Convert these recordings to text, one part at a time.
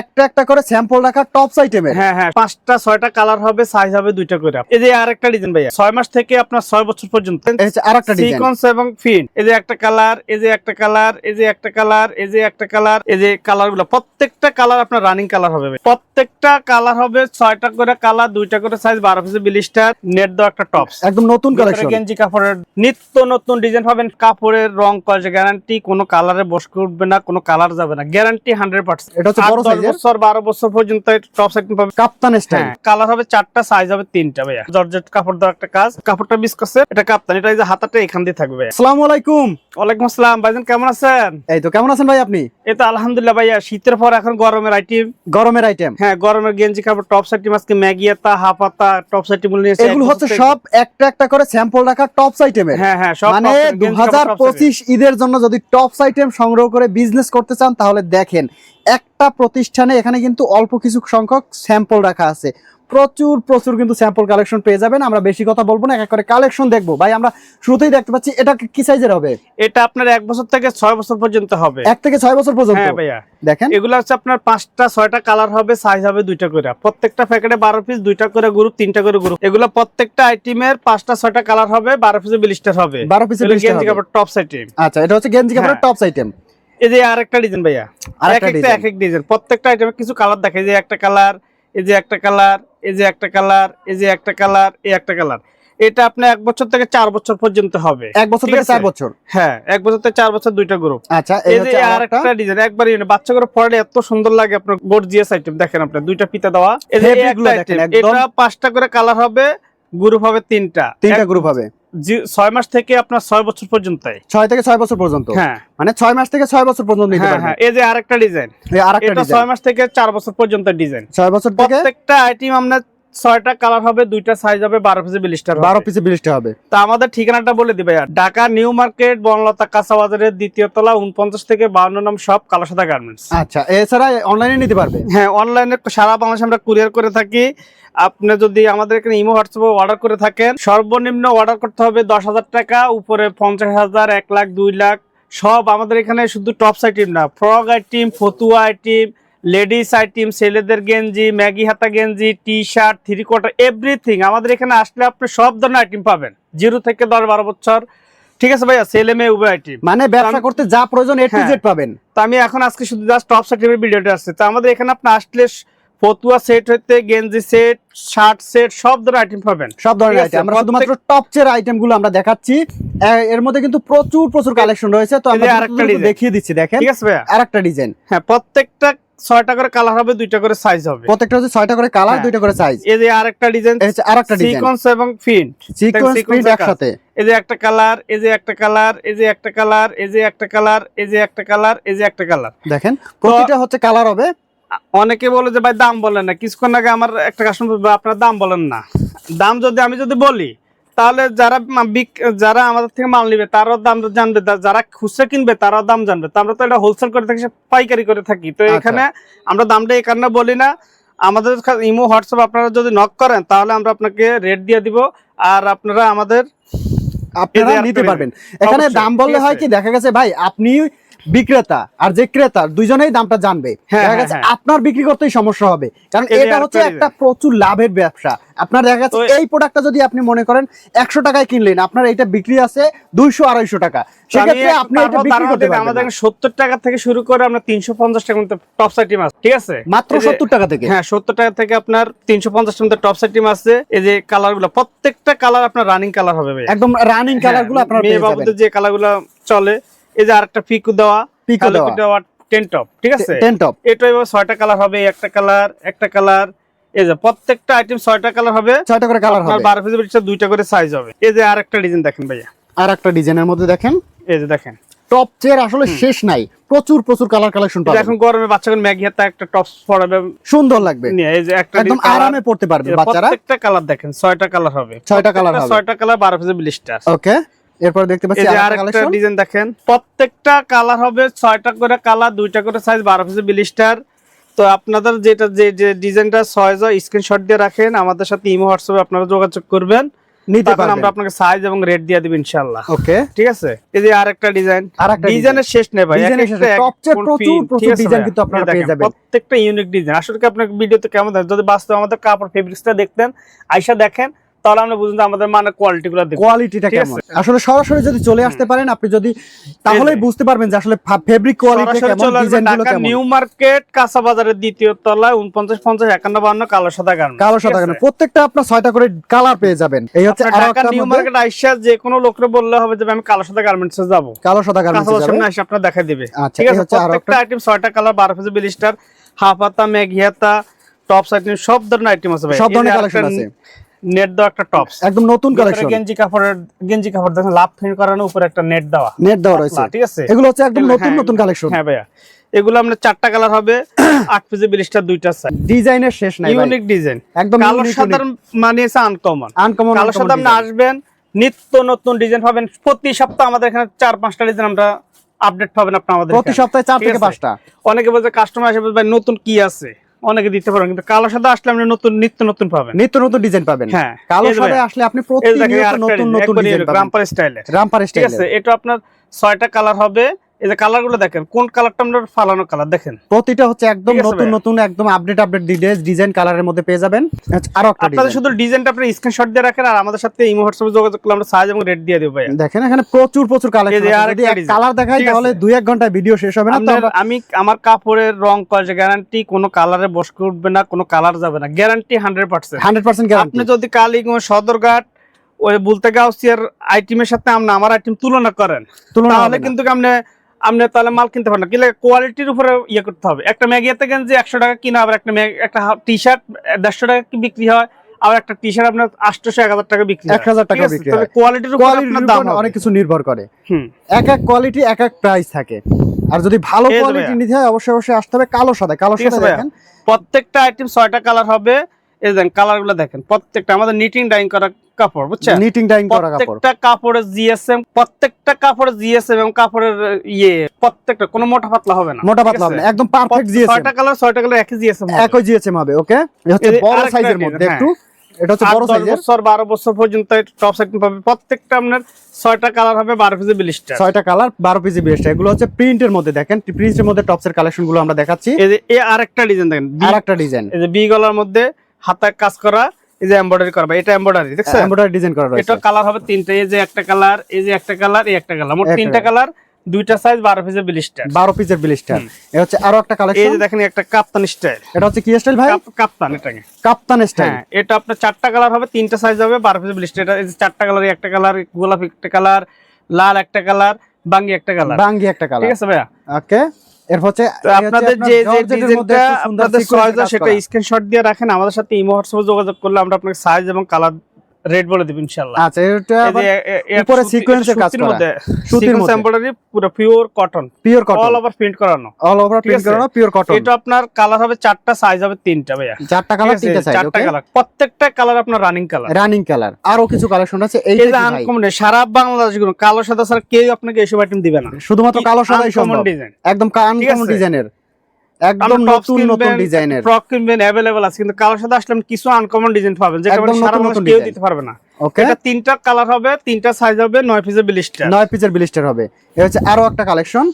একটা একটা করে স্যাম্পল রাখা টপস আইটেমের হ্যাঁ হ্যাঁ। পাঁচটা ছয়টা কালার হবে সাইজ হবে দুইটা করে। এই যে আরেকটা ডিজাইন ভাইয়া। ছয় মাস থেকে আপনার ছয় বছর পর্যন্ত। আরেকটা সিকোয়েন্স এবং ফিন এই যে একটা কালার এই যে একটা কালার এই যে একটা কালার এই যে একটা কালার এই যে কালারগুলো। প্রত্যেকটা কালার আপনার রানিং কালার হবে প্রত্যেকটা কালার হবে ছয়টা করে কালার দুইটা করে সাইজ বারো পিসে বিলিস্টার নেট দেওয়া একটা টপস একদম নতুন কালেকশন গেঞ্জি কাপড়ের নিত্য নতুন ডিজাইন পাবেন। কাপড়ের রং কয়েছে গ্যারান্টি কোনো কালারে বস করবে না কোনো কালার যাবে না। গ্যারান্টি হান্ড্রেড পার্সেন্ট এটা হচ্ছে বছর বারো বছর পর্যন্ত টপ পাবেন কাপ্তান স্টাইল হ্যাঁ কালার হবে চারটা সাইজ হবে তিনটা ভাইয়া। জর্জেট কাপড় দেওয়া একটা কাজ। কাপড়টা বিস্কসে এটা কাপ্তান এটা এই যে হাতাটা এখান দিয়ে থাকবে ভাইয়া। আসসালামু আলাইকুম। ওয়ালাইকুম আসসালাম ভাইজান কেমন আছেন? এই তো কেমন আছেন ভাই আপনি? এই তো আলহামদুলিল্লাহ ভাইয়া। শীতের পর এখন গরমের আইটেম গরমের আইটেম হ্যাঁ গরমের গেঞ্জি কাপড় টপ সাইটিম আজকে ম্যাগি আতা হাফ আতা টপ সাইটিম নিয়েছে এগুলো হচ্ছে সব একটা একটা করে স্যাম্পল রাখা টপস আইটেমের হ্যাঁ হ্যাঁ সব মানে top দু গেঞ্জি হাজার কাপড় top set পঁচিশ ঈদের জন্য যদি টপস আইটেম সংগ্রহ করে বিজনেস করতে চান তাহলে দেখেন একটা প্রতিষ্ঠানে এখানে কিন্তু অল্প কিছু সংখ্যক স্যাম্পল রাখা আছে। প্রচুর প্রচুর কিন্তু স্যাম্পল কালেকশন পেয়ে যাবেন। আমরা বেশি কথা বলব না এক এক করে কালেকশন দেখব। ভাই আমরা শুরুতেই দেখতে পাচ্ছি এটা কি সাইজের হবে? এটা আপনার এক বছর থেকে ছয় বছর পর্যন্ত হবে। এক থেকে ছয় বছর পর্যন্ত? হ্যাঁ ভাইয়া। দেখেন। এগুলো হচ্ছে আপনার পাঁচটা ছয়টা কালার হবে সাইজ হবে দুইটা করে। প্রত্যেকটা প্যাকেটে বারো পিস দুইটা করে গ্রুপ তিনটা করে গ্রুপ এগুলো প্রত্যেকটা আইটেমের পাঁচটা ছয়টা কালার হবে বারো পিসে বিলিস্টার হবে। বারো পিসের গেঞ্জি কাপড় টপ আইটেম আচ্ছা এটা হচ্ছে গেঞ্জি কাপড়ের টপ আইটেম এই যে আরেকটা ডিজাইন ভাইয়া। আরেকটা এক একটা এক এক ডিজাইন প্রত্যেকটা আইটেমে কিছু কালার দেখে এই যে একটা কালার এই যে একটা কালার এই যে একটা কালার এই যে একটা কালার এই একটা কালার এটা আপনি এক বছর থেকে চার বছর পর্যন্ত হবে। এক বছর থেকে চার বছর? হ্যাঁ এক বছর থেকে চার বছর দুইটা গ্রুপ আচ্ছা এই যে আরেকটা। ডিজাইন একবার বাচ্চা করে পড়লে এত সুন্দর লাগে আপনার গর্জিয়াস আইটেম দেখেন আপনার দুইটা পিতা দেওয়া। এই যে। এটা পাঁচটা করে কালার হবে গ্রুপ হবে তিনটা। তিনটা গ্রুপ হবে। ছয় মাস থেকে আপনার ছয় বছর পর্যন্ত ছয় থেকে ছয় বছর পর্যন্ত? হ্যাঁ। মানে ছয় মাস থেকে ছয় বছর পর্যন্ত নিতে হ্যাঁ পারবেন? হ্যাঁ এই যে আরেকটা ডিজাইন। এটা ছয় মাস থেকে চার বছর পর্যন্ত ডিজাইন। ছয় বছর থেকে? প্রত্যেকটা আইটেম আপনার ছয়টা কালার হবে দুইটা সাইজ হবে বারো পিসে বিলিস্টার বারো পিসে বিলিশটা হবে। তা আমাদের ঠিকানাটা বলে দিবে ঢাকা নিউ মার্কেট বনলতা কাঁচা বাজারের দ্বিতীয় তলা উনপঞ্চাশ থেকে বাউন্ন নাম সব কালাসাদা গার্মেন্টস আচ্ছা এছাড়া অনলাইনে নিতে পারবে? হ্যাঁ অনলাইনে সারা বাংলাদেশে আমরা কুরিয়ার করে থাকি। আপনি যদি আমাদের এখানে ইমো হোয়াটসঅ্যাপে অর্ডার করে থাকেন সর্বনিম্ন অর্ডার করতে হবে দশ হাজার টাকা উপরে পঞ্চাশ হাজার এক লাখ দুই লাখ। সব আমাদের এখানে শুধু টপস আইটেম না ফ্রক আইটেম ফতুয়া আইটেম লেডিস আইটেম ছেলেদের গেঞ্জি ম্যাগি হাতা গেঞ্জি T shirt three quarter everything আমাদের এখানে আসলে আপনি সব ধরনের আইটেম পাবেন। জিরো থেকে দশ বারো বছর। ঠিক আছে ভাইয়া ছেলে মেয়ে উভয় আইটেম। মানে ব্যবসা করতে যা প্রয়োজন এ টু। জেড পাবেন। তো আমি এখন আজকে শুধু জাস্ট টপ সার্টিফিকেট ভিডিওটা আসছে। তো আমাদের এখানে আপনি আসলে ফতুয়া সেট হইতে গেঞ্জি সেট শার্ট সেট সব ধরনের আইটেম পাবেন। সব ধরনের আইটেম। আমরা শুধুমাত্র টপ চের আইটেমগুলো আমরা দেখাচ্ছি। এর মধ্যে কিন্তু প্রচুর প্রচুর কালেকশন রয়েছে। তো আমরা আরেকটা দেখিয়ে দিচ্ছি দেখেন। ঠিক আছে ভাইয়া। আরেকটা ডিজাইন হ্যাঁ প্রত্যেকটা ছয়টা করে কালার হবে দুইটা করে সাইজ হবে। প্রত্যেকটা হচ্ছে ছয়টা করে কালার হ্যাঁ। দুইটা করে সাইজ এই যে আরেকটা ডিজাইন হচ্ছে আরেকটা ডিজাইন সিকোয়েন্স এবং ফিন্ট সিকোয়েন্স প্রিন্ট একসাথে। এই যে একটা কালার এই যে একটা কালার এই যে একটা কালার এই যে একটা কালার এই যে একটা কালার এই যে একটা কালার দেখেন প্রতিটা হচ্ছে কালার হবে। অনেকে বলে যে ভাই দাম বলেন না। কিছুক্ষণ আগে আমার একটা কাস্টমার আপনার দাম বলেন না। দাম যদি আমি যদি বলি তাহলে যারা যারা আমাদের থেকে মাল নিবে তারাও দাম জানবে। যারা খুচরা কিনবে তারাও দাম জানবে। তো আমরা তো এটা হোলসেল করে থাকি পাইকারি করে থাকি। তো আচ্ছা। এখানে আমরা দামটা এই কারণে বলি না আমাদের ইমো হোয়াটসঅ্যাপ আপনারা যদি নক করেন তাহলে আমরা আপনাকে রেট দিয়ে দিব। আর আপনারা আমাদের আপনারা নিতে পারবেন। এখানে দাম বললে হয় কি দেখা গেছে ভাই আপনি বিক্রেতা আর যে ক্রেতা দুইজনেই দামটা জানবে। হ্যাঁ, দেখা হ্যাঁ, গেছে হ্যাঁ। আপনার বিক্রি করতেই সমস্যা হবে। কারণ এটা হচ্ছে একটা প্রচুর লাভের ব্যবসা। আপনার দেখা তো- এই প্রোডাক্টটা যদি আপনি মনে করেন একশো টাকায় কিনলেন আপনার এটা বিক্রি আছে দুইশো আড়াইশো টাকা। সেক্ষেত্রে আপনি এটা বিক্রি করতে পারবেন আমাদের সত্তর টাকা থেকে শুরু করে আমরা তিনশো পঞ্চাশ টাকা মধ্যে টপ সাইটি মাছ ঠিক আছে? মাত্র সত্তর টাকা থেকে। হ্যাঁ সত্তর টাকা থেকে আপনার তিনশো পঞ্চাশ টাকা টপ সাইটিম আছে। এই যে কালারগুলো প্রত্যেকটা কালার আপনার রানিং কালার হবে একদম রানিং কালারগুলো আপনারা মেয়ে বাবুদের যে কালারগুলো চলে এই যে আরেকটা পিকু দেওয়া পিকো দেওয়া। টেন টপ ঠিক আছে? Ten top. এটা এবার ছয়টা কালার হবে একটা কালার একটা কালার। এই যে প্রত্যেকটা আইটেম ছয়টা কালার হবে ছয়টা করে কালার হবে। বারো পিস দুইটা করে সাইজ হবে। এই যে আরেকটা ডিজাইন দেখেন ভাইয়া। আর একটা ডিজাইনের মধ্যে দেখেন। এই যে দেখেন। টপ চেয়ার আসলে শেষ নাই। প্রচুর প্রচুর কালার কালেকশন পাবেন। এখন গরমে বাচ্চাদের ম্যাগি হাতে একটা টপ পড়াবে সুন্দর লাগবে। এই যে একটা একদম আরামে পড়তে পারবে বাচ্চারা। প্রত্যেকটা কালার দেখেন ছয়টা কালার হবে। ছয়টা কালার হবে। ছয়টা কালার বারো পিসের ব্লিস্টার ওকে এরপর দেখতে এই পাচ্ছি যে আরেকটা ডিজাইন দেখেন। প্রত্যেকটা কালার হবে ছয়টা করে কালার দুইটা করে সাইজ বারো পিসের ব্লিস্টার তো আপনাদের যেটা যে যে ডিজাইনটা ছয় স্ক্রিনশট দিয়ে রাখেন। আমাদের সাথে ইমো হোয়াটসঅ্যাপে আপনারা যোগাযোগ করবেন। নিতে আমরা আপনাকে সাইজ এবং রেট দিয়ে দিব ইনশাআল্লাহ। ওকে। ঠিক আছে? এই যে আরেকটা ডিজাইন আরেকটা ডিজাইনের শেষ নেই ভাই সবচেয়ে প্রচুর প্রচুর ডিজাইন কিন্তু আপনারা পেয়ে যাবেন। প্রত্যেকটা ইউনিক ডিজাইন আসলে কি আপনার ভিডিওতে কেমন যদি বাস্তবে আমাদের কাপড় ফেব্রিক্সটা দেখতেন আইসা দেখেন। তাহলে আমরা বুঝুন আমাদের মানে কোয়ালিটিটা কেমন? আসলে সরাসরি যদি চলে আসতে পারেন আপনি যদি তাহলেই বুঝতে পারবেন যে আসলে ফেব্রিক কোয়ালিটি কেমন নিউ মার্কেট কাঁচা বাজারের দ্বিতীয় তলায় উনপঞ্চাশ পঞ্চাশ একান্ন বান্ন কালো সাদা গান। কালো সাদা কেন প্রত্যেকটা আপনার করে কালার পেয়ে যাবেন। এই হচ্ছে ঢাকা নিউ মার্কেট আইসা যে কোনো লোকরে বললে হবে যে আমি কালো সাদা গার্মেন্টসে যাব। কালো সাদা গার্মেন্টস যাবে সামনে এসে আপনার দেখা দিবে। আচ্ছা, ঠিক আছে? প্রত্যেকটা আইটেম ছয়টা কালার বারো পিস বিলিস্টার হাফ হাতা ম্যাগি হাতা সব ধরনের আইটেম আছে ভাই। সব ধরনের কালেকশন আছে। নেট দেওয়া একটা টপস একদম নতুন কালেকশন গেঞ্জি কাপড়ের গেঞ্জি কাপড় দেখেন লাভ করানোর উপরে একটা নেট দেওয়া। নেট দেওয়া রয়েছে। ঠিক আছে? এগুলো হচ্ছে একদম নতুন হ্যাঁ, নতুন কালেকশন হ্যাঁ ভাইয়া। এগুলো আপনার চারটা কালার হবে আট পিসে বিলিস্টার দুইটা সাইজ ডিজাইনের শেষ নাই ইউনিক ডিজাইন একদম কালো সাদার মানে হচ্ছে আনকমন আনকমন কালো সাদা আপনি আসবেন নিত্য নতুন ডিজাইন পাবেন। প্রতি সপ্তাহ আমাদের এখানে চার পাঁচটা ডিজাইন আমরা আপডেট পাবেন আপনি আমাদের প্রতি সপ্তাহে চার থেকে পাঁচটা। অনেকে বলছে কাস্টমার এসে নতুন কি আছে? অনেকে দিতে পারেন কিন্তু কালো সাদা আসলে আপনি নতুন নিত্য নতুন পাবেন। নিত্য নতুন ডিজাইন পাবেন। হ্যাঁ কালো ভাইয়া, আসলে আপনি প্রতিদিন প্রতিনিয়ত নতুন নতুন ডিজাইন পাবেন। রামপার স্টাইলে রামপার স্টাইলে ঠিক আছে এটা আপনার ছয়টা কালার হবে। এই যে কালারগুলো দেখেন কোন কালারটা আপনার ফালানো কালার দেখেন। প্রতিটা হচ্ছে একদম নতুন নতুন একদম আপডেট আপডেট ডিটেইলস ডিজাইন কালারের মধ্যে পেয়ে যাবেন। আচ্ছা, আরও একটা আপনাদের শুধু ডিজাইনটা আপনি স্ক্রিনশট দিয়ে রাখেন আর আমাদের সাথে ইমো হোয়াটসঅ্যাপে যোগাযোগ করলে আমরা সাইজ এবং রেট দিয়ে দেবো ভাই দেখেন এখানে প্রচুর প্রচুর কালেকশন আছে। যদি এক কালার দেখাই তাহলে দুই এক ঘন্টায় ভিডিও শেষ হবে না আমরা- আমি আমার কাপড়ের রং কলেজে গ্যারান্টি কোনো কালারে বসকে উঠবে না কোনো কালার যাবে না। গ্যারান্টি হান্ড্রেড পার্সেন্ট 100% গ্যারান্টি আপনি যদি কালীগঞ্জ সদরঘাট ওই বুলতে গাউসিয়ার আইটেমের সাথে আপনি আমার আইটেম তুলনা করেন তুলনা তাহলে কিন্তু আপনি আপনি তাহলে মাল কিনতে পারেন না কোয়ালিটির উপরে ইয়ে করতে হবে। একটা ম্যাগিয়াতে গেঞ্জি একশো টাকা কিনা আবার একটা একটা টি শার্ট দেড়শো টাকা কি বিক্রি হয় আর একটা টি শার্ট আপনার আটশোশো এক হাজার টাকা বিক্রি হয়। 1000 টাকা বিক্রি। কোয়ালিটির উপর দাম অনেক কিছু নির্ভর করে। এক এক কোয়ালিটি এক এক প্রাইস থাকে। আর যদি ভালো কোয়ালিটি নিতে হয় অবশ্যই অবশ্যই আসতে হবে কালো সাদা কালো সাদা দেখেন। প্রত্যেকটা আইটেম ছয়টা কালার হবে। এই দেখেন কালারগুলো দেখেন। প্রত্যেকটা আমাদের নিটিং ডাইং করা কাপড় বুঝছেন? নিটিং ডাইং করা কাপড়। প্রত্যেকটা জিএসএম প্রত্যেকটা জিএসএম এবং কাপড়ের ইয়ে প্রত্যেকটা কোনো মোটা পাতলা হবে না মোটা পাতলা হবে না, একদম পারফেক্ট জিএসএম ছয়টা কালার ছয়টা কালার একই জিএসএম একই জিএসএম হবে ওকে এটা হচ্ছে বড় আরেকটা সাইজের মধ্যে হ্যাঁ। একটু এটা হচ্ছে বড় সাইজের বছর বারো বছর পর্যন্ত টপ সেকশন পাবে। প্রত্যেকটা আপনার ছয়টা কালার হবে বারো পিসে বিলিশটা ছয়টা কালার বারো পিসি বেস্ট এগুলো হচ্ছে প্রিন্টের মধ্যে দেখেন প্রিন্টের মধ্যে টপসের কালেকশনগুলো আমরা দেখাচ্ছি। এই যে এই আরেকটা ডিজাইন দেখেন। বি- আর একটা ডিজাইন এই যে বি গলার মধ্যে হাতায় কাজ করা এই যে এমব্রয়ডারি করা এটা এমব্রয়ডারি দেখছেন? এমব্রয়ডারি ডিজাইন করা রয়েছে। এটা কালার হবে তিনটা এই যে একটা কালার এই যে একটা কালার এই একটা কালার মোট তিনটা কালার দুইটা সাইজ বারো পিসের বিলিশটা বারো পিসের ব্লিস্টার এ হচ্ছে আরও একটা এই যে দেখেন একটা কাপ্তান স্টাইল এটা হচ্ছে কি স্টাইল ভাই? কাপ্তান এটাকে। কাপ্তান স্টাইল হ্যাঁ এটা আপনার চারটা কালার হবে তিনটা সাইজ হবে বারো পিসের বিলিশটা এটা এই যে চারটা কালার একটা কালার গোলাপি একটা কালার লাল একটা কালার বাঙ্গি একটা কালার বাঙ্গি একটা কালার ঠিক আছে ভাইয়া? ওকে এরপর হচ্ছে আপনাদের যে যে জর্জেটের মধ্যে ডিজাইনটা আপনাদের চয়েস সেটা করা। স্ক্রিনশট দিয়ে রাখেন আমাদের সাথে ইমো হোয়াটসঅ্যাপে যোগাযোগ করলে আমরা আপনাকে সাইজ এবং কালার রেট বলে দিব ইনশাআল্লাহ। আচ্ছা এটা উপরে এর কাজ করা। মধ্যে সুতির মধ্যে। এমব্রয়ডারি পুরো pure cotton pure cotton all over print করানো। অল ওভার প্রিন্ট করানো পিওর কটন এটা আপনার কালার হবে চারটা সাইজ হবে তিনটা ভাইয়া। চারটা কালার তিনটা সাইজ চারটা কালার প্রত্যেকটা কালার আপনার রানিং কালার রানিং কালার আরও কিছু কালেকশন আছে এই যে আনকমন সারা বাংলাদেশগুলো কালো সাদা ছাড়া কেউ আপনাকে এসব আইটেম দিবে না। শুধুমাত্র কালো সাদাই সম্ভব। একদম আনকমন ডিজাইনের একদম নতুন নতুন ডিজাইনের ফ্রক কিনবেন অ্যাভেলেবল আছে কিন্তু কালার সাথে আসলে কিছু আনকমন ডিজাইন পাবেন যেটা সারা বাংলাদেশ কেউ দিতে পারবে না। ওকে এটা তিনটা কালার হবে তিনটা সাইজ হবে নয় পিসের বিলিশটা নয় পিসের ব্লিস্টার হবে। এ হচ্ছে আরও একটা কালেকশন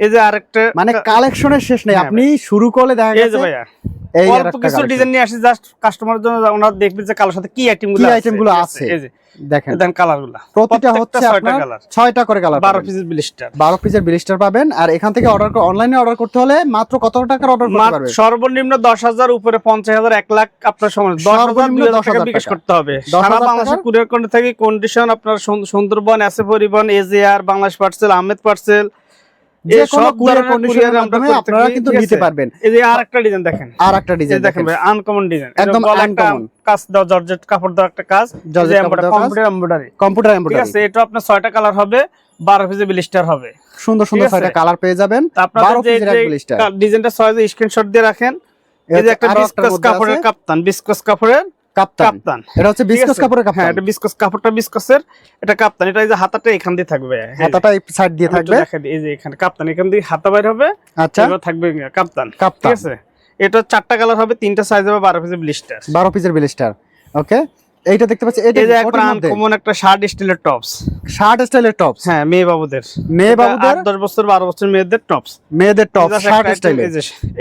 এই যে আরেকটা মানে কালেকশনের শেষ নেই হ্যাঁ আপনি শুরু করলে দেখা যাচ্ছে গেছে এই অল্প কিছু ডিজাইন নিয়ে আসি জাস্ট কাস্টমারের জন্য ওনারা দেখবে যে কালোর সাথে কি আছে। এই যে দেখেন। দেন কালার প্রতিটা হচ্ছে আপনার কালার করে কালার বারো পিসের বিলিশটা বারো পিসের ব্লিস্টার পাবেন। আর এখান থেকে অর্ডার অনলাইনে অর্ডার করতে হলে মাত্র কত টাকার অর্ডার করতে পারবে? সর্বনিম্ন দশ হাজার উপরে পঞ্চাশ হাজার এক লাখ আপনার সময়। দশ হাজার সর্বনিম্ন দুই হাজার 10,000 টাকা বিকাশ করতে হবে। সারা বাংলাদেশে কুরিয়ার কোড থেকে কন্ডিশন আপনার সুন্দরবন এসে পরিবহন AGR Bangladesh parcel Ahmed parcel যে কোনো কুরিয়ার কন্ডিশনের মাধ্যমে আপনারা কিন্তু নিতে পারবেন। এই যে আর ডিজাইন দেখেন। আর ডিজাইন দেখেন ভাই আনকমন ডিজাইন একদম একটা কাজ দাও জর্জেট কাপড় দাও একটা কাজ। জর্জেট কাপড় দেওয়া কাজ। কম্পিউটার এমব্রয়ডারি ঠিক আছে এটা আপনার ছয়টা কালার হবে বারো পিসে বিলিস্টার হবে। সুন্দর সুন্দর কালার পেয়ে যাবেন। এক ব্লিস্টার ডিজাইনটা সহজে স্ক্রিনশট দিয়ে রাখেন। এই যে একটা বিস্কস কাপড়ের কাপ্তান বিস্কস কাপড়ের। কাপ্তান। কাপ্তান। এটা হচ্ছে বিস্কুস আছে? হ্যাঁ এটা বিস্কস কাপড়টা বিস্কসের এটা কাপ্তান। এটা এই যে হাতাটা এখান দিয়ে থাকবে। হাতাটা এই সাইড দিয়ে থাকবে। এই যে এখানে কাপ্তান। এখান দিয়ে হাতা বাইর হবে আচ্ছা। এবার থাকবে কাপ্তান। ঠিক আছে? এটা চারটা কালার হবে তিনটা সাইজ হবে বারো পিসের ব্লিস্টার বারো পিসের ব্লিস্টার ওকে এইটা দেখতে পাচ্ছি এটা মধ্যে আনকমন একটা শার্ট স্টিলের টপস শার্ট স্টাইলের টপস হ্যাঁ মেয়ে বাবুদের। মেয়ে বাবুদের? আট দশ বছর বারো বছর মেয়েদের টপস মেয়েদের টপ শার্ট স্টাইলের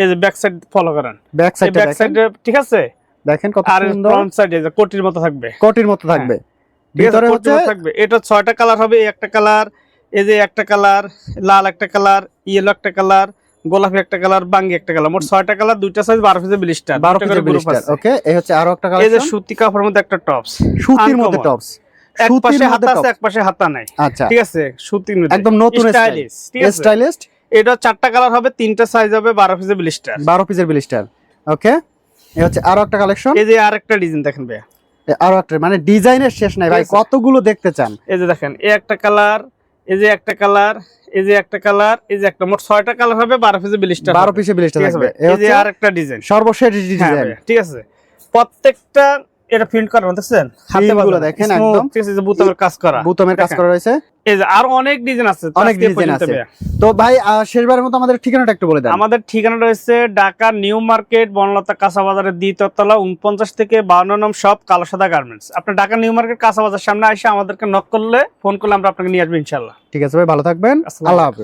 এই যে ব্যাক সাইড ফলো করেন। ব্যাক সাইডে ব্যাক সাইডে ঠিক আছে? দেখেন কত সুন্দর। ফ্রন্ট সাইডে কোটির মতো থাকবে। কোটির মতো থাকবে। ঠিক আছে, ভিতরে হচ্ছে থাকবে। এটা ছয়টা কালার হবে এই একটা কালার এই যে একটা কালার লাল একটা কালার ইয়েলো একটা কালার গোলাপি একটা কালার বাঙ্গি একটা কালার মোট ছয়টা কালার দুইটা সাইজ বারো পিসের ব্লিস্টার বারো পিসের ব্লিস্টার ওকে এই হচ্ছে আরও একটা কালার এই যে সুতি কাপড়ের মধ্যে একটা টপস সুতির মধ্যে টপস এক পাশে হাতা আছে। এক পাশে হাতা নাই। আচ্ছা। ঠিক আছে সুতির মধ্যে। একদম নতুন স্টাইল স্টাইলিশ স্টাইলিস্ট এটা চারটা কালার হবে তিনটা সাইজ হবে বারো পিসের ব্লিস্টার বারো পিসের ব্লিস্টার ওকে এই হচ্ছে আরও একটা কালেকশন এই যে আরেকটা ডিজাইন দেখেন ভাইয়া। আরও একটা মানে ডিজাইনের শেষ নাই ভাই কতগুলো দেখতে চান? এই যে দেখেন এই একটা কালার এই যে একটা কালার এই যে একটা কালার এই যে একটা মোট ছয়টা কালার হবে বারো পিসের ব্লিস্টার বারো পিসের ব্লিস্টার থাকবে? এই যে আরেকটা ডিজাইন সর্বশেষ হ্যাঁ ডিজাইন ঠিক আছে। প্রত্যেকটা এটা প্রিন্ট করা দেখছেন হাতে দেখেন একদম। ঠিক আছে বুতামের কাজ করা। বুতমের কাজ করা রয়েছে। এই যে আরও অনেক ডিজাইন আছে অনেক ডিজাইন আছে। তো ভাই শেষবারের মতো আমাদের ঠিকানাটা একটু বলে দেন। আমাদের ঠিকানা রয়েছে ঢাকা নিউ মার্কেট বনলতা কাঁচা বাজারের দ্বিতীয়তলা উনপঞ্চাশ থেকে বাউন্ন নম সব কালো সাদা গার্মেন্টস। আপনার ঢাকা নিউ মার্কেট কাঁচা বাজার সামনে এসে আমাদেরকে নক করলে ফোন করলে আমরা আপনাকে নিয়ে আসব ইনশাল্লাহ ঠিক আছে ভাই ভালো থাকবেন। আল্লাহ হাফেজ।